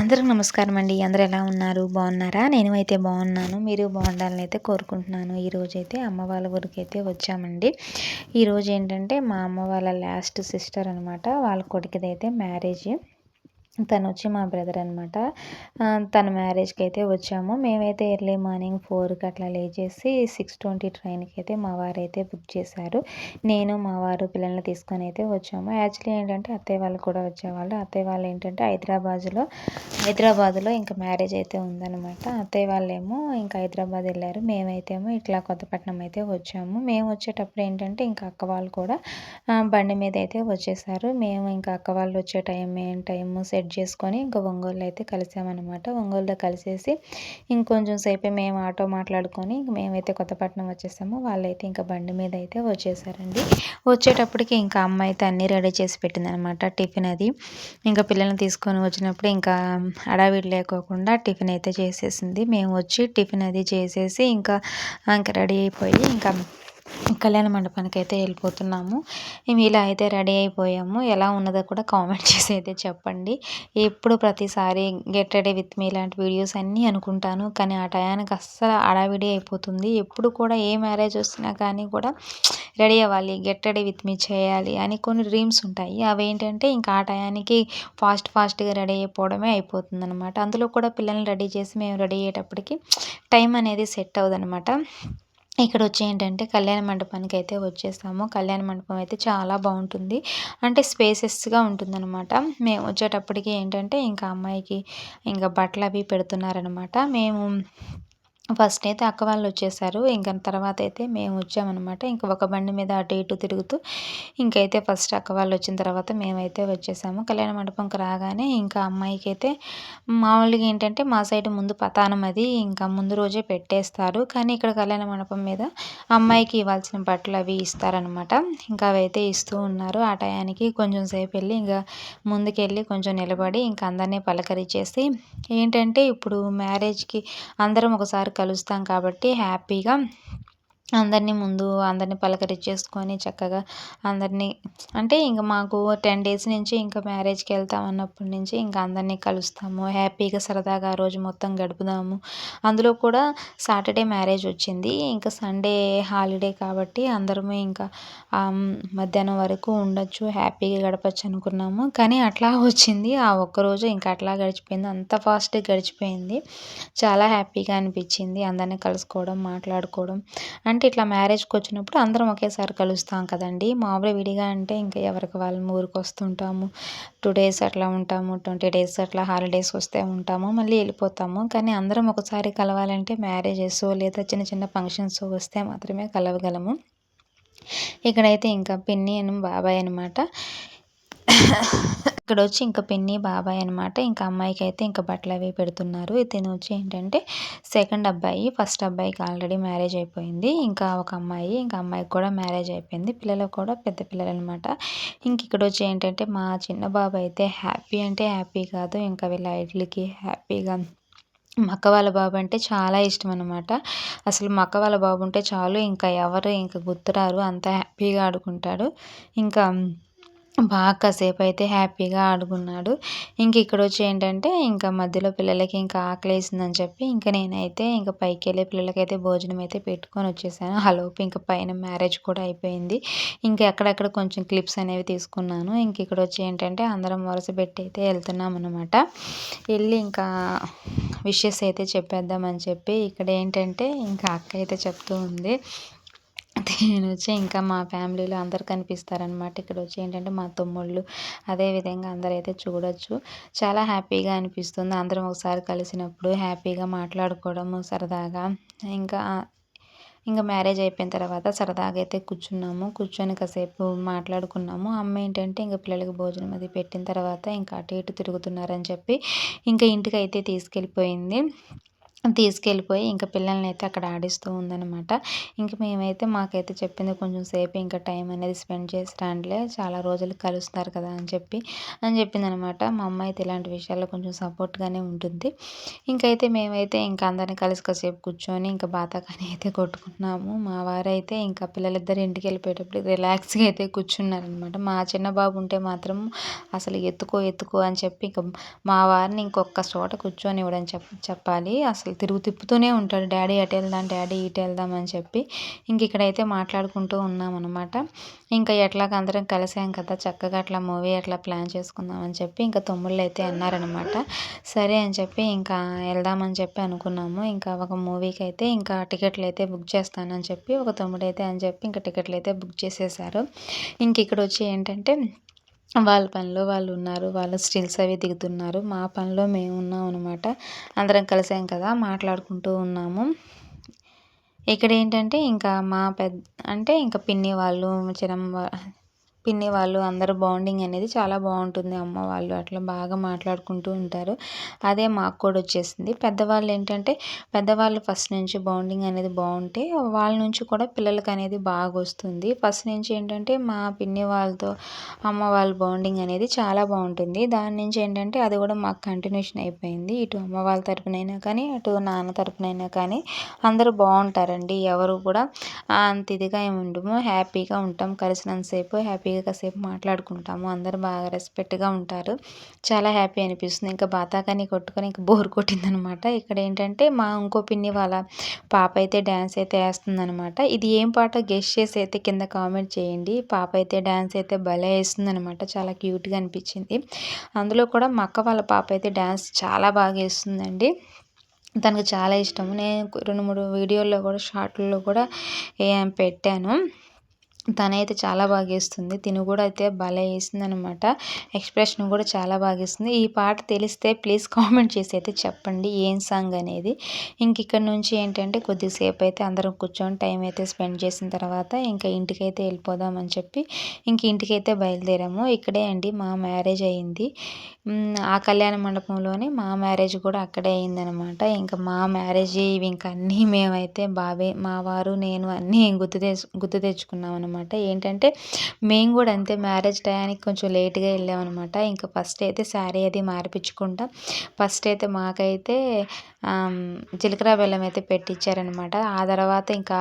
అందరికి నమస్కారం అండి. అందరూ ఎలా ఉన్నారు? బాగున్నారా? నేను అయితే బాగున్నాను. మీరు బాగుండాలని అయితే కోరుకుంటున్నాను. ఈరోజు అయితే అమ్మ వాళ్ళ ఊరికి అయితే వచ్చామండి. ఈరోజు ఏంటంటే మా అమ్మ వాళ్ళ లాస్ట్ సిస్టర్ అనమాట. వాళ్ళ కొడుకుది అయితే మ్యారేజ్. తను వచ్చి మా బ్రదర్ అనమాట తన మ్యారేజ్కి అయితే వచ్చాము. మేమైతే ఎర్లీ మార్నింగ్ ఫోర్కి అట్లా లేచేసి సిక్స్ ట్వంటీ ట్రైన్కి అయితే మా వారు అయితే బుక్ చేశారు. నేను మా వారు పిల్లల్ని తీసుకొని అయితే వచ్చాము. యాక్చువల్లీ ఏంటంటే అత్తయ్య వాళ్ళు కూడా వచ్చేవాళ్ళు. అత్తయ్య వాళ్ళు ఏంటంటే హైదరాబాద్లో హైదరాబాద్లో ఇంకా మ్యారేజ్ అయితే ఉందన్నమాట. అత్తయ్య వాళ్ళేమో ఇంకా హైదరాబాద్ వెళ్ళారు. మేమైతేమో ఇట్లా కొత్తపట్నం అయితే వచ్చాము. మేము వచ్చేటప్పుడు ఏంటంటే ఇంకా అక్క వాళ్ళు కూడా బండి మీద అయితే వచ్చేసారు. మేము ఇంకా అక్క వాళ్ళు వచ్చే టైం ఏం టైము సెట్ చేసుకొని ఇంకా ఒంగోలు అయితే కలిసామన్నమాట. ఒంగోలులో కలిసేసి ఇంకొంచెం సేపే మేము ఆటో మాట్లాడుకొని మేమైతే కొత్తపట్నం వచ్చేసాము. వాళ్ళైతే ఇంకా బండి మీద అయితే వచ్చేసారండి. వచ్చేటప్పటికి ఇంకా అమ్మ అయితే అన్నీ రెడీ చేసి పెట్టిందనమాట టిఫిన్ అది. ఇంకా పిల్లల్ని తీసుకొని వచ్చినప్పుడు ఇంకా అడావిడి లేకోకుండా టిఫిన్ అయితే చేసేసింది. మేము వచ్చి టిఫిన్ అది చేసేసి ఇంకా ఇంకా రెడీ అయిపోయి ఇంకా కళ్యాణ మండపానికి అయితే వెళ్ళిపోతున్నాము. మేము ఇలా అయితే రెడీ అయిపోయాము. ఎలా ఉన్నదో కూడా కామెంట్ చేసి అయితే చెప్పండి. ఎప్పుడు ప్రతిసారి గెట్ రెడీ విత్ మీ ఇలాంటి వీడియోస్ అన్నీ అనుకుంటాను. కానీ ఆ టయానికి అస్సలు అడావిడి అయిపోతుంది. ఎప్పుడు కూడా ఏ మ్యారేజ్ వస్తున్నా కానీ కూడా రెడీ అవ్వాలి. గెట్ రెడీ విత్ మీ చేయాలి అని కొన్ని డ్రీమ్స్ ఉంటాయి. అవి ఏంటంటే ఇంకా ఆ టయానికి ఫాస్ట్ ఫాస్ట్గా రెడీ అయిపోవడమే అయిపోతుంది అనమాట అందులో కూడా పిల్లల్ని రెడీ చేసి మేము రెడీ అయ్యేటప్పటికి టైం అనేది సెట్ అవ్వదనమాట ఇక్కడ వచ్చి ఏంటంటే కళ్యాణ మండపానికి అయితే వచ్చేసాము. కళ్యాణ మండపం అయితే చాలా బాగుంటుంది అంటే స్పేసెస్గా ఉంటుందన్నమాట. మేము వచ్చేటప్పటికి ఏంటంటే ఇంకా అమ్మాయికి ఇంకా బట్టలు అవి పెడుతున్నారనమాట మేము ఫస్ట్ అయితే అక్క వాళ్ళు వచ్చేసారు ఇంకా తర్వాత అయితే మేము వచ్చామన్నమాట. ఇంకా ఒక బండి మీద అటు ఇటు తిరుగుతూ ఇంకైతే ఫస్ట్ అక్క వాళ్ళు వచ్చిన తర్వాత మేమైతే వచ్చేసాము. కళ్యాణ మండపంకి రాగానే ఇంకా అమ్మాయికి అయితే మామూలుగా ఏంటంటే మా సైడ్ ముందు పతానం అది. ఇంకా ముందు రోజే పెట్టేస్తారు. కానీ ఇక్కడ కళ్యాణ మండపం మీద అమ్మాయికి ఇవ్వాల్సిన బట్టలు అవి ఇస్తారనమాట ఇంకా అవైతే ఇస్తూ ఉన్నారు. ఆ టయానికి కొంచెం సేపు వెళ్ళి ఇంకా ముందుకెళ్ళి కొంచెం నిలబడి ఇంకా అందరినీ పలకరించేసి ఏంటంటే ఇప్పుడు మ్యారేజ్కి అందరం ఒకసారి కలుస్తాం కాబట్టి హ్యాపీగా అందరినీ ముందు అందరినీ పలకరించేసుకొని చక్కగా అందరినీ అంటే ఇంక మాకు టెన్ డేస్ నుంచి ఇంకా మ్యారేజ్కి వెళ్తాం అన్నప్పటి నుంచి ఇంకా అందరినీ కలుస్తాము. హ్యాపీగా సరదాగా ఆ రోజు మొత్తం గడుపుదాము. అందులో కూడా సాటర్డే మ్యారేజ్ వచ్చింది. ఇంకా సండే హాలిడే కాబట్టి అందరము ఇంకా మధ్యాహ్నం వరకు ఉండొచ్చు హ్యాపీగా గడపచ్చు అనుకున్నాము. కానీ అట్లా వచ్చింది. ఆ ఒక్కరోజు ఇంకా అట్లా గడిచిపోయింది. అంత ఫాస్ట్గా గడిచిపోయింది. చాలా హ్యాపీగా అనిపించింది అందరినీ కలుసుకోవడం మాట్లాడుకోవడం. అంటే ఇట్లా మ్యారేజ్కి వచ్చినప్పుడు అందరం ఒకేసారి కలుస్తాం కదండి. మామూలుగా విడిగా అంటే ఇంకా ఎవరికి వాళ్ళ ఊరికి వస్తుంటాము. టూ డేస్ అట్లా ఉంటాము ట్వంటీ డేస్ అట్లా హాలిడేస్ వస్తే ఉంటాము మళ్ళీ వెళ్ళిపోతాము. కానీ అందరం ఒకసారి కలవాలంటే మ్యారేజెస్ లేదా చిన్న చిన్న ఫంక్షన్స్ వస్తే మాత్రమే కలవగలము. ఇక్కడైతే ఇంకా పిన్ని అని బాబాయ్ అనమాట ఇక్కడ వచ్చి ఇంకా పిన్ని బాబాయ్ అనమాట ఇంకా అమ్మాయికి అయితే ఇంకా బట్టలు అవి పెడుతున్నారు. ఇతను వచ్చి ఏంటంటే సెకండ్ అబ్బాయి ఫస్ట్ అబ్బాయికి ఆల్రెడీ మ్యారేజ్ అయిపోయింది. ఇంకా ఒక అమ్మాయి ఇంకా అమ్మాయికి కూడా మ్యారేజ్ అయిపోయింది. పిల్లలు కూడా పెద్ద పిల్లలు అనమాట ఇంక ఇక్కడ వచ్చి ఏంటంటే మా చిన్న బాబు అయితే హ్యాపీ అంటే హ్యాపీ కాదు. ఇంకా వీళ్ళ ఐడ్లకి హ్యాపీగా మక్క వాళ్ళ బాబు అంటే చాలా ఇష్టం అనమాట అసలు మక్క వాళ్ళ బాబు ఉంటే చాలు. ఇంకా ఎవరు ఇంకా గుర్తురారు. అంత హ్యాపీగా ఆడుకుంటాడు. ఇంకా బాగా కాసేపు అయితే హ్యాపీగా ఆడుకున్నాడు. ఇంక ఇక్కడ వచ్చి ఏంటంటే ఇంకా మధ్యలో పిల్లలకి ఇంకా ఆకలి వేసిందని చెప్పి ఇంకా నేనైతే ఇంకా పైకి వెళ్ళి పిల్లలకైతే భోజనం అయితే పెట్టుకొని వచ్చేసాను. హలోపు ఇంకా పైన మ్యారేజ్ కూడా అయిపోయింది. ఇంకా ఎక్కడెక్కడ కొంచెం క్లిప్స్ అనేవి తీసుకున్నాను. ఇంక ఇక్కడ వచ్చి ఏంటంటే అందరం వరుస పెట్టి అయితే వెళ్తున్నాం అనమాట వెళ్ళి ఇంకా విషెస్ అయితే చెప్పేద్దామని చెప్పి ఇక్కడ ఏంటంటే ఇంకా అక్క అయితే చెప్తూ ఉంది. నేను వచ్చి ఇంకా మా ఫ్యామిలీలో అందరు కనిపిస్తారనమాట ఇక్కడ వచ్చి ఏంటంటే మా తమ్ముళ్ళు. అదేవిధంగా అందరైతే చూడొచ్చు. చాలా హ్యాపీగా అనిపిస్తుంది. అందరం ఒకసారి కలిసినప్పుడు హ్యాపీగా మాట్లాడుకోవడము సరదాగా. ఇంకా ఇంకా మ్యారేజ్ అయిపోయిన తర్వాత సరదాగా అయితే కూర్చున్నాము. కూర్చొని కాసేపు మాట్లాడుకున్నాము. అమ్మ ఏంటంటే ఇంకా పిల్లలకి భోజనం అది పెట్టిన తర్వాత ఇంకా అటు ఇటు తిరుగుతున్నారని చెప్పి ఇంకా ఇంటికి అయితే తీసుకెళ్ళిపోయింది. తీసుకెళ్ళిపోయి ఇంకా పిల్లల్ని అయితే అక్కడ ఆడిస్తూ ఉందనమాట ఇంక మేమైతే మాకైతే చెప్పింది కొంచెం సేపు ఇంకా టైం అనేది స్పెండ్ చేసి రాండిలే చాలా రోజులు కలుస్తారు కదా అని చెప్పి అని చెప్పింది అనమాట మా అమ్మ అయితే ఇలాంటి విషయాల్లో కొంచెం సపోర్ట్గానే ఉంటుంది. ఇంకైతే మేమైతే ఇంకా అందరిని కలిసి కాసేపు కూర్చొని ఇంకా బాతాకాని అయితే కొట్టుకున్నాము మా వారైతే ఇంకా పిల్లలిద్దరు ఇంటికి వెళ్ళిపోయేటప్పుడు రిలాక్స్గా అయితే కూర్చున్నారనమాట మా చిన్న బాబు ఉంటే మాత్రం అసలు ఎత్తుకో ఎత్తుకో అని చెప్పి ఇంకా మా వారిని ఇంకొక చోట కూర్చొని ఇవ్వడం చెప్ చెప్పాలి. అసలు అసలు తిరుగు తిప్పుతూనే ఉంటాడు. డాడీ అటు వెళ్దాం డాడీ ఇటు వెళ్దాం అని చెప్పి ఇంక ఇక్కడైతే మాట్లాడుకుంటూ ఉన్నాం అనమాట ఇంకా ఎట్లాగ అందరం కలిసాం కదా చక్కగా అట్లా మూవీ అట్లా ప్లాన్ చేసుకుందాం అని చెప్పి ఇంకా తమ్ముళ్ళు అయితే అన్నారనమాట సరే అని చెప్పి ఇంకా వెళ్దామని చెప్పి అనుకున్నాము. ఇంకా ఒక మూవీకి అయితే ఇంకా టికెట్లు అయితే బుక్ చేస్తానని చెప్పి ఒక తమ్ముడు అయితే అని చెప్పి ఇంకా టికెట్లు అయితే బుక్ చేసేసారు. ఇంక ఇక్కడ వచ్చి ఏంటంటే వాళ్ళ పనిలో వాళ్ళు ఉన్నారు వాళ్ళు స్టిల్స్ అవి దిగుతున్నారు. మా పనిలో మేము ఉన్నాం అనమాట అందరం కలిసాం కదా మాట్లాడుకుంటూ ఉన్నాము. ఇక్కడ ఏంటంటే ఇంకా మా పెద్ద అంటే ఇంకా పిన్ని వాళ్ళు చిన్నమ్మ పిన్ని వాళ్ళు అందరూ బాండింగ్ అనేది చాలా బాగుంటుంది. అమ్మ వాళ్ళు అట్లా బాగా మాట్లాడుకుంటూ ఉంటారు. అదే మాకు కూడా వచ్చేసింది. పెద్దవాళ్ళు ఏంటంటే పెద్దవాళ్ళు ఫస్ట్ నుంచి బాండింగ్ అనేది బాగుంటే వాళ్ళ నుంచి కూడా పిల్లలకి అనేది బాగా వస్తుంది. ఫస్ట్ నుంచి ఏంటంటే మా పిన్ని వాళ్ళతో అమ్మ వాళ్ళ బాండింగ్ అనేది చాలా బాగుంటుంది. దాని నుంచి ఏంటంటే అది కూడా మాకు కంటిన్యూషన్ అయిపోయింది. ఇటు అమ్మ వాళ్ళ తరపునైనా కానీ అటు నాన్న తరపునైనా కానీ అందరూ బాగుంటారండి. ఎవరు కూడా అంత ఇదిగా ఏమి ఉండము. హ్యాపీగా ఉంటాం. కలిసినంతసేపు హ్యాపీగా కాసేపు మాట్లాడుకుంటాము. అందరు బాగా రెస్పెక్ట్గా ఉంటారు. చాలా హ్యాపీ అనిపిస్తుంది. ఇంకా బాతాకాని కొట్టుకొని ఇంకా బోర్ కొట్టిందనమాట. ఇక్కడ ఏంటంటే మా ఇంకో పిన్ని వాళ్ళ పాప అయితే డ్యాన్స్ అయితే వేస్తుందనమాట. ఇది ఏం పాట? గెస్ట్ చేసి అయితే కింద కామెంట్ చేయండి. పాప అయితే డ్యాన్స్ అయితే భలే వేస్తుందనమాట. చాలా క్యూట్గా అనిపించింది. అందులో కూడా మా అక్క వాళ్ళ పాప అయితే డ్యాన్స్ చాలా బాగా వేస్తుందండి. తనకు చాలా ఇష్టము. నేను రెండు మూడు వీడియోల్లో కూడా షార్ట్లలో కూడా పెట్టాను. తనైతే చాలా బాగా వేస్తుంది తిను కూడా అయితే భలే వేసింది అనమాట ఎక్స్ప్రెషన్ కూడా చాలా బాగా ఇస్తుంది ఈ పాట తెలిస్తే ప్లీజ్ కామెంట్ చేసి అయితే చెప్పండి. ఏం సాంగ్ అనేది? ఇంక ఇక్కడ నుంచి ఏంటంటే కొద్దిసేపు అయితే అందరం కూర్చొని టైం అయితే స్పెండ్ చేసిన తర్వాత ఇంకా ఇంటికైతే వెళ్ళిపోదామని చెప్పి ఇంక ఇంటికైతే బయలుదేరాము. ఇక్కడే అండి మా మ్యారేజ్ అయింది. ఆ కళ్యాణ మండపంలోనే మా మ్యారేజ్ కూడా అక్కడే అయిందనమాట ఇంకా మా మ్యారేజ్ ఇవి ఇంకా అన్నీ మేమైతే బాబే మా వారు నేను అన్నీ గుర్తు తెచ్చు గుర్తు తెచ్చుకున్నాం అనమాట ఏంటంటే మేము కూడా అంతే మ్యారేజ్ టయానికి కొంచెం లేట్గా వెళ్ళామన్నమాట. ఇంకా ఫస్ట్ అయితే శారీ అది మార్పించుకుంటా ఫస్ట్ అయితే మాకైతే జీలకర్ర బెల్లం అయితే పెట్టించారనమాట ఆ తర్వాత ఇంకా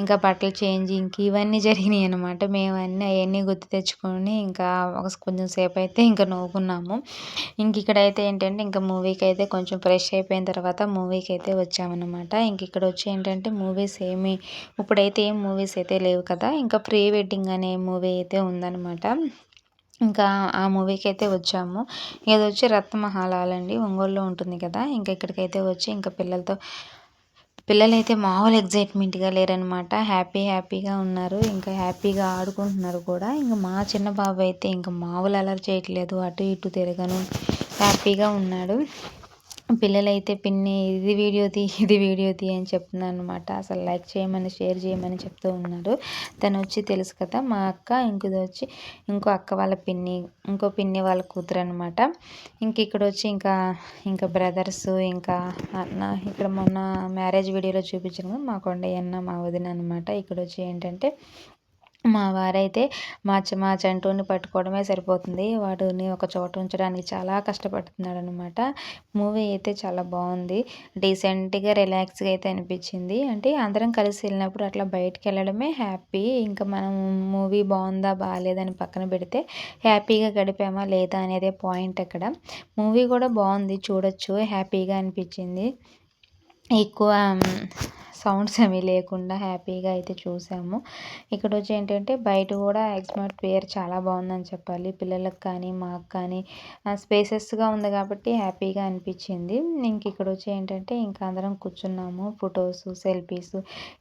ఇంకా బట్టలు చేంజింగ్ ఇవన్నీ జరిగినాయి అనమాట మేము అన్నీ అవన్నీ గుర్తు తెచ్చుకొని ఇంకా ఒక కొంచెం సేపు అయితే ఇంకా నవ్వుకున్నాము. ఇంక ఇక్కడైతే ఏంటంటే ఇంకా మూవీకి అయితే కొంచెం ఫ్రెష్ అయిపోయిన తర్వాత మూవీకి అయితే వచ్చామన్నమాట. ఇంక ఇక్కడ వచ్చి ఏంటంటే మూవీస్ ఏమి ఇప్పుడైతే ఏం మూవీస్ అయితే లేవు కదా ఇంకా ప్రీ వెడ్డింగ్ అనే మూవీ అయితే ఉందన్నమాట. ఇంకా ఆ మూవీకి అయితే వచ్చాము. ఇది వచ్చి రత్నమహాలాల్ అండి ఒంగోలులో ఉంటుంది కదా ఇంకా ఇక్కడికైతే వచ్చి ఇంకా పిల్లలతో పిల్లలైతే మామూలు ఎగ్జైట్మెంట్గా లేరనమాట హ్యాపీ హ్యాపీగా ఉన్నారు. ఇంకా హ్యాపీగా ఆడుకుంటున్నారు కూడా. ఇంకా మా చిన్న బాబు అయితే ఇంకా మామూలు అలర్ చేయట్లేదు. అటు ఇటు తిరగను. హ్యాపీగా ఉన్నాడు. పిల్లలైతే పిన్ని ఇది వీడియో తీ ఇది వీడియో తీ అని చెప్తున్నాను అనమాట అసలు లైక్ చేయమని షేర్ చేయమని చెప్తూ ఉన్నారు. తను వచ్చి తెలుసు కదా మా అక్క ఇంకోది వచ్చి ఇంకో అక్క వాళ్ళ పిన్ని ఇంకో పిన్ని వాళ్ళ కూతురు అనమాట ఇంక ఇక్కడ వచ్చి ఇంకా ఇంకా బ్రదర్స్ ఇంకా అన్న ఇక్కడ మొన్న మ్యారేజ్ వీడియోలో చూపించిన మా కొండయ్య అన్న మా వదిన అనమాట ఇక్కడ వచ్చి ఏంటంటే మా వారైతే మా మా జంటువుని పట్టుకోవడమే సరిపోతుంది. వాడిని ఒక చోట ఉంచడానికి చాలా కష్టపడుతున్నాడు అనమాట మూవీ అయితే చాలా బాగుంది. డీసెంట్గా రిలాక్స్గా అయితే అనిపించింది. అంటే అందరం కలిసి వెళ్ళినప్పుడు అట్లా బయటకు వెళ్ళడమే హ్యాపీ. ఇంకా మనం మూవీ బాగుందా బాగాలేదని పక్కన పెడితే హ్యాపీగా గడిపామా లేదా అనేదే పాయింట్ అక్కడ. మూవీ కూడా బాగుంది. చూడొచ్చు. హ్యాపీగా అనిపించింది. ఎక్కువ సౌండ్స్ ఏమీ లేకుండా హ్యాపీగా అయితే చూసాము. ఇక్కడ వచ్చి ఏంటంటే బయట కూడా ఎగ్స్మార్ట్ చాలా బాగుందని చెప్పాలి. పిల్లలకు కానీ మాకు కానీ స్పేసెస్గా ఉంది కాబట్టి హ్యాపీగా అనిపించింది. ఇంక ఇక్కడ వచ్చి ఏంటంటే ఇంకా అందరం కూర్చున్నాము. ఫొటోస్ సెల్ఫీస్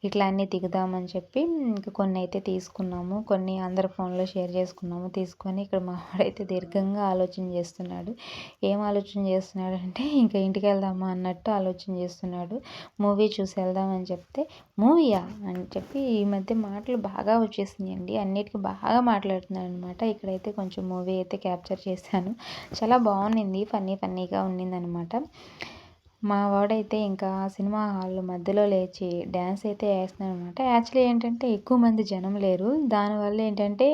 ఇట్లా అన్నీ దిగుదామని చెప్పి ఇంకా కొన్ని అయితే తీసుకున్నాము. కొన్ని అందరి ఫోన్లో షేర్ చేసుకున్నాము. తీసుకొని ఇక్కడ మా వాడైతే దీర్ఘంగా ఆలోచన చేస్తున్నాడు. ఏం ఆలోచన చేస్తున్నాడు అంటే ఇంకా ఇంటికి వెళ్దామా అన్నట్టు ఆలోచన చేస్తున్నాడు. మూవీ చూసి వెళ్దామని చెప్తే మూవీయా? అని చెప్పి ఈ మధ్య మాటలు బాగా వచ్చేసినాయండి. అన్నిటికీ బాగా మాట్లాడుతున్నాను అనమాట ఇక్కడైతే కొంచెం మూవీ అయితే క్యాప్చర్ చేశాను. చాలా బాగుంది ఫన్నీ ఫన్నీగా ఉన్నిందనమాట మా వాడైతే ఇంకా సినిమా హాల్ మధ్యలో లేచి డ్యాన్స్ అయితే వేస్తున్నాడు అనమాట యాక్చువల్లీ ఏంటంటే ఎక్కువ మంది జనం లేరు. దానివల్ల ఏంటంటే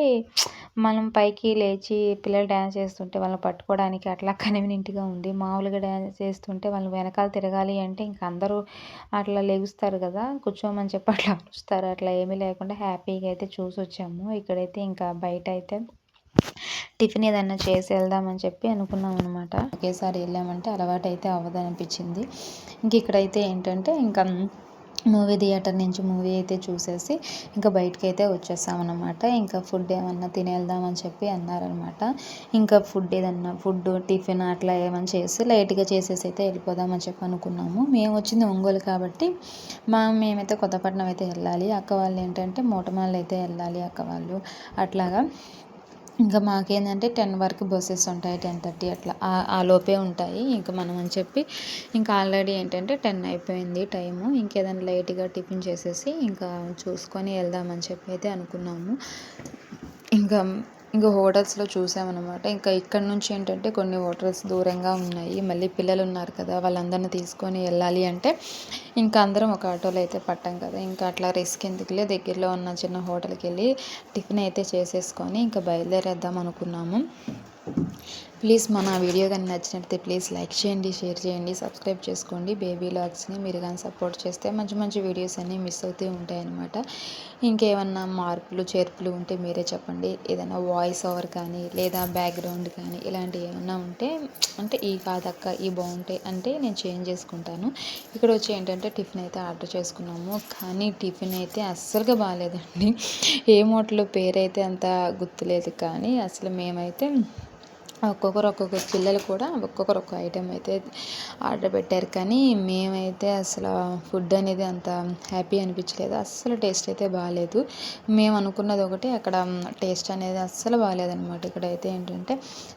మనం పైకి లేచి పిల్లలు డ్యాన్స్ చేస్తుంటే వాళ్ళని పట్టుకోవడానికి అట్లా కన్వీనియంట్గా ఉంది. మామూలుగా డ్యాన్స్ చేస్తుంటే వాళ్ళు వెనకాల తిరగాలి అంటే ఇంక అందరూ అట్లా లెగుస్తారు కదా కూర్చోమని చెప్పి అట్లా అరుస్తారు. అట్లా ఏమీ లేకుండా హ్యాపీగా అయితే చూసి వచ్చాము ఇక్కడైతే ఇంకా బయట అయితే టిఫిన్ ఏదైనా చేసి వెళ్దామని చెప్పి అనుకున్నాం అనమాట ఒకేసారి వెళ్ళామంటే అలవాటు అయితే అవ్వదు అనిపించింది ఇంక ఇక్కడైతే ఏంటంటే ఇంకా మూవీ థియేటర్ నుంచి మూవీ అయితే చూసేసి ఇంకా బయటకి అయితే వచ్చేసామన్నమాట ఇంకా ఫుడ్ ఏమన్నా తినేద్దామని చెప్పి అన్నారనమాట ఇంకా ఫుడ్ ఏదన్నా ఫుడ్ టిఫిన్ అట్లా ఏమైనా చేసి లైట్గా చేసేసి అయితే వెళ్ళిపోదామని చెప్పి అనుకున్నాము. మేము వచ్చింది ఒంగోలు కాబట్టి మా మేమైతే కొత్తపట్నం అయితే వెళ్ళాలి. అక్క వాళ్ళు ఏంటంటే మూటమాలు అయితే వెళ్ళాలి అక్క వాళ్ళు అట్లాగా. ఇంకా మాకేంటంటే టెన్ వరకు బస్సెస్ ఉంటాయి టెన్ థర్టీ అట్లా. ఆ లోపే ఉంటాయి ఇంకా మనం అని చెప్పి. ఇంకా ఆల్రెడీ ఏంటంటే టెన్ అయిపోయింది టైము. ఇంకేదైనా లైట్గా టిఫిన్ చేసేసి ఇంకా చూసుకొని వెళ్దామని చెప్పి అయితే అనుకున్నాము. ఇంకా ఇంకా హోటల్స్లో చూసామన్నమాట. ఇంకా ఇక్కడ నుంచి ఏంటంటే కొన్ని హోటల్స్ దూరంగా ఉన్నాయి. మళ్ళీ పిల్లలు ఉన్నారు కదా వాళ్ళందరిని తీసుకొని వెళ్ళాలి అంటే ఇంకా అందరం ఒక ఆటోలో అయితే పట్టాం కదా. ఇంకా అట్లా రిస్క్ ఎందుకులే? దగ్గరలో ఉన్న చిన్న హోటల్కి వెళ్ళి టిఫిన్ అయితే చేసేసుకొని ఇంకా బయలుదేరేద్దాం అనుకున్నాము. ప్లీజ్ మన వీడియో కానీ నచ్చినట్లయితే ప్లీజ్ లైక్ చేయండి షేర్ చేయండి సబ్స్క్రైబ్ చేసుకోండి. బేబీ లాగ్స్ని మీరు కానీ సపోర్ట్ చేస్తే మంచి మంచి వీడియోస్ అన్నీ మిస్ అవుతూ ఉంటాయన్నమాట. ఇంకేమన్నా మార్పులు చేర్పులు ఉంటే మీరే చెప్పండి. ఏదైనా వాయిస్ ఓవర్ కానీ లేదా బ్యాక్గ్రౌండ్ కానీ ఇలాంటివి ఏమన్నా ఉంటే అంటే ఈ కాదక్క ఈ బాగుంటాయి అంటే నేను చేంజ్ చేసుకుంటాను. ఇక్కడ వచ్చి ఏంటంటే టిఫిన్ అయితే ఆర్డర్ చేసుకున్నాము. కానీ టిఫిన్ అయితే అస్సలుగా బాగాలేదండి. ఏ మోటలో పేరు అయితే అంత గుర్తులేదు కానీ అసలు మేమైతే ఒక్కొక్కరు ఒక్కొక్క పిల్లలు కూడా ఒక్కొక్కరు ఒక్కొక్క ఐటెం అయితే ఆర్డర్ పెట్టారు. కానీ మేమైతే అసలు ఫుడ్ అనేది అంత హ్యాపీ అనిపించలేదు. అస్సలు టేస్ట్ అయితే బాగాలేదు మేము అనుకున్నది ఒకటి అక్కడ టేస్ట్ అనేది అస్సలు బాగాలేదనమాట ఇక్కడ అయితే ఏంటంటే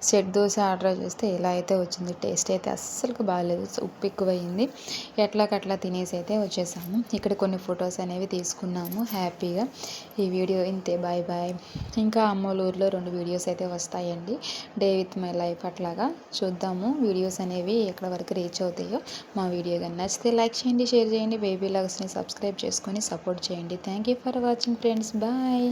సెట్ దోశ ఆర్డర్ చేస్తే ఇలా అయితే వచ్చింది. టేస్ట్ అయితే అస్సలు బాగాలేదు ఉప్పు ఎక్కువైంది. ఎట్లాకట్లా తినేసి అయితే వచ్చేసాము. ఇక్కడ కొన్ని ఫొటోస్ అనేవి తీసుకున్నాము హ్యాపీగా. ఈ వీడియో ఇంతే. Bye bye. ఇంకా అమ్మలూరులో రెండు వీడియోస్ అయితే వస్తాయండి. డే విత్ మై లైఫ్ అట్లాగా చూద్దాము. వీడియోస్ అనేవి ఎక్కడ వరకు రీచ్ అవుతాయో. మా వీడియో కానీ నచ్చితే లైక్ చేయండి షేర్ చేయండి. బేబీ లగ్స్ని సబ్స్క్రైబ్ చేసుకొని సపోర్ట్ చేయండి. Thank you for watching friends bye